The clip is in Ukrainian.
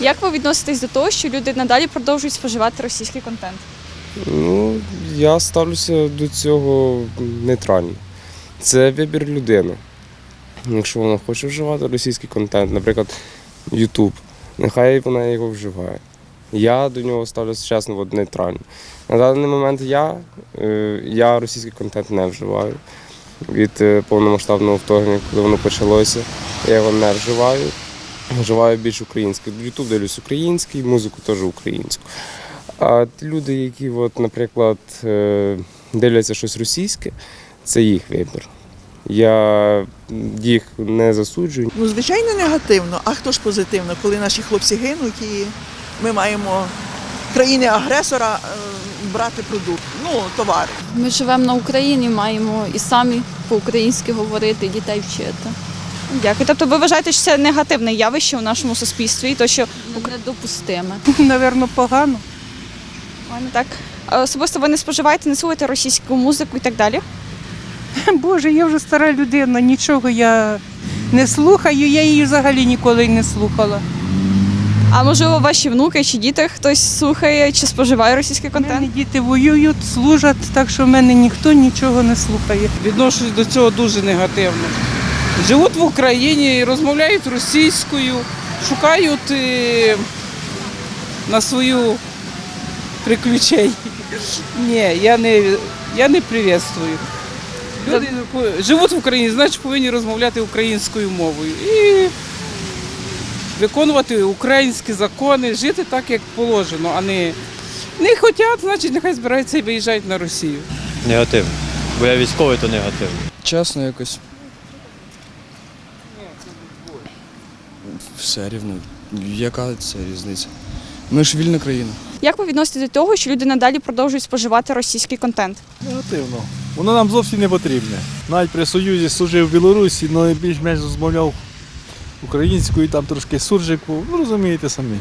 Як ви відноситесь до того, що люди надалі продовжують споживати російський контент? Ну, я ставлюся до цього нейтрально. Це вибір людини. Якщо вона хоче вживати російський контент, наприклад, YouTube, нехай вона його вживає. Я до нього ставлюся чесно, от нейтрально. На даний момент я, е, я російський контент не вживаю. Від е, повномасштабного вторгнення, коли воно почалося, я його не вживаю. Вживаю більш український. YouTube дивлюсь український, музику теж українську. А люди, які, от, наприклад, е, дивляться щось російське, це їх вибір. Я їх не засуджую. Ну, звичайно, негативно. А хто ж позитивно, коли наші хлопці гинуть і ми маємо країни-агресора е, брати продукт, ну, товари. Ми живемо на Україні, маємо і самі по-українськи говорити, дітей вчити. Дякую. Тобто ви вважаєте, що це негативне явище у нашому суспільстві, і то що Недопустиме. Навірно, погано. Ладно, так А особисто ви не споживаєте, не слухаєте російську музику і так далі. Боже, я вже стара людина, нічого я не слухаю, я її взагалі ніколи не слухала. А можливо, ваші внуки чи діти хтось слухає чи споживає російський У мене контент? діти воюють, служать, так що в мене ніхто нічого не слухає. Відношусь до цього дуже негативно. Живуть в Україні, розмовляють російською, шукають е, на свою приключень. Ні, я не, я не приветствую. Люди живуть в Україні, значить повинні розмовляти українською мовою і виконувати українські закони, жити так, як положено, а не не хочуть, значить нехай збираються і виїжджають на Росію. Негативно. Бо я військовий, то негативно. Чесно якось. Все рівно. Яка це різниця? Ми ж вільна країна. Як ви відноситесь до того, що люди надалі продовжують споживати російський контент? Негативно. Воно нам зовсім не потрібне. Навіть при Союзі служив в Білорусі, але більш-менш розмовляв українською, там трошки суржику. Ну розумієте самі.